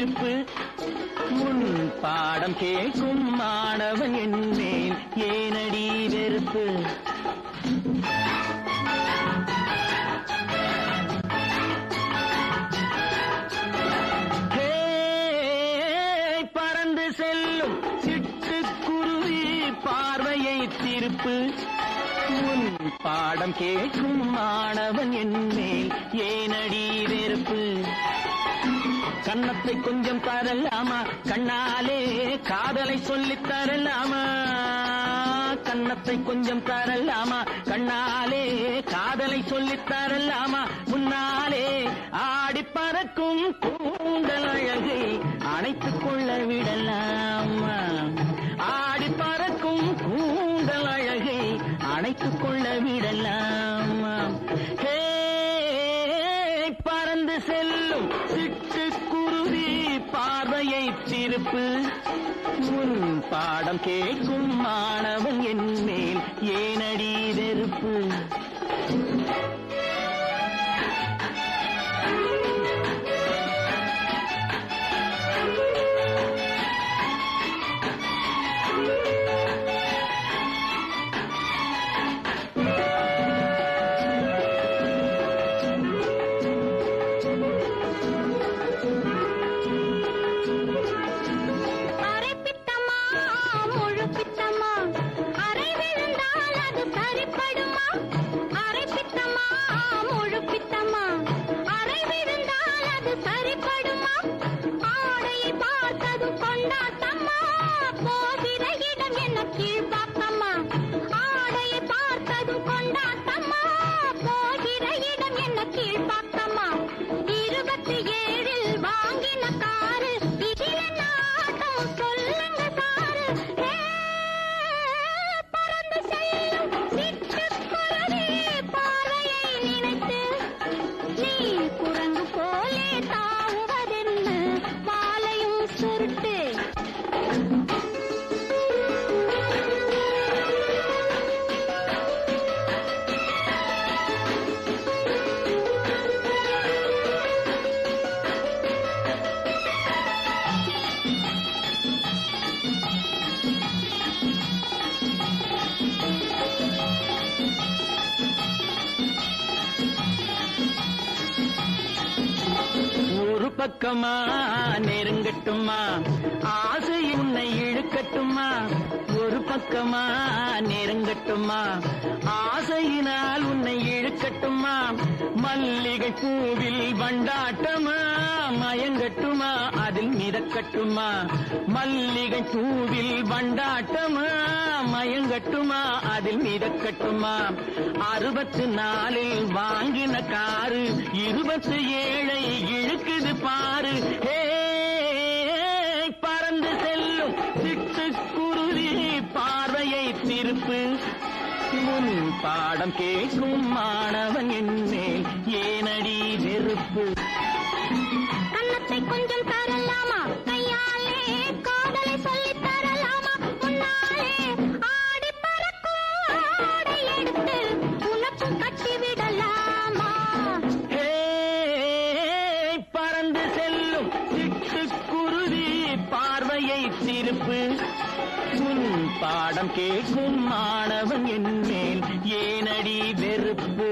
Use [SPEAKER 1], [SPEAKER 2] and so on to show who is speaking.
[SPEAKER 1] இருப்பு முன் பாடம் கேட்கும் மாணவன் என்னேன் ஏனடி வெறுப்பு? பறந்து செல்லும் சிட்டுக்குருவி பார்வையை திருப்பு. உன் பாடம் கேட்கும் மாணவன் என்னே ஏனடி வெறுப்பு? கன்னத்தை கொஞ்சம் தரலாமா? கண்ணாலே காதலை சொல்லித் தரலாமா? கன்னத்தை கொஞ்சம் தரலாமா? கண்ணாலே காதலை சொல்லித் தரலாமா? முன்னாலே ஆடி பறக்கும் கூந்தல் அழகை. படிப்பு உன் பாடம் கேட்கும் மாணவன் என் மேல். ஏனடி வெறுப்பு?
[SPEAKER 2] சரிப்படுமா? ஆடையை பார்த்தது கொண்டாட்டம்மா. போகிற இடம் என்ன கீழ்பாக்கம்மா ஆடையை பார்த்ததும் கொண்டாட்டம்மா.
[SPEAKER 1] பக்கமா? நெருங்கட்டுமா? ஆசை உன்னை இழுக்கட்டுமா? ஒரு பக்கமா? நெருங்கட்டுமா? ஆசையினால் உன்னை இழுக்கட்டுமா? மல்லிகை பூவில் வண்டாட்டமா? மயங்கட்டுமா அதில் மிதக்கட்டுமா? மல்லிகை பூவில் வண்டாட்டமா? மயங்கட்டுமா? அதில் மிதக்கட்டுமா? அறுபத்து நாலில் வாங்கின காரு இருபத்து ஏழை இழுக்குது பாரு. ஹே பறந்து செல்லும் சிட்டுக்குருவி பார்வையை திருப்பு. முன் பாடம் கேட்கும் மாணவன் என்னேல் ஏனடி வெறுப்பு?
[SPEAKER 2] கன்னத்தை கொஞ்சம் தரலாமா? கையாலே காதலை சொல்லி தரலாமா? முன்னாலே ஆடி பறக்கும் ஆடை எடுத்து உனக்கும் கட்டி விடலாமா?
[SPEAKER 1] பறந்து செல்லும் சிட்டுக்குருவி பார்வையை திருப்பு. உன் பாடம் கேட்கும் மாணவன் என் மேல் ஏனடி வெறுப்பு.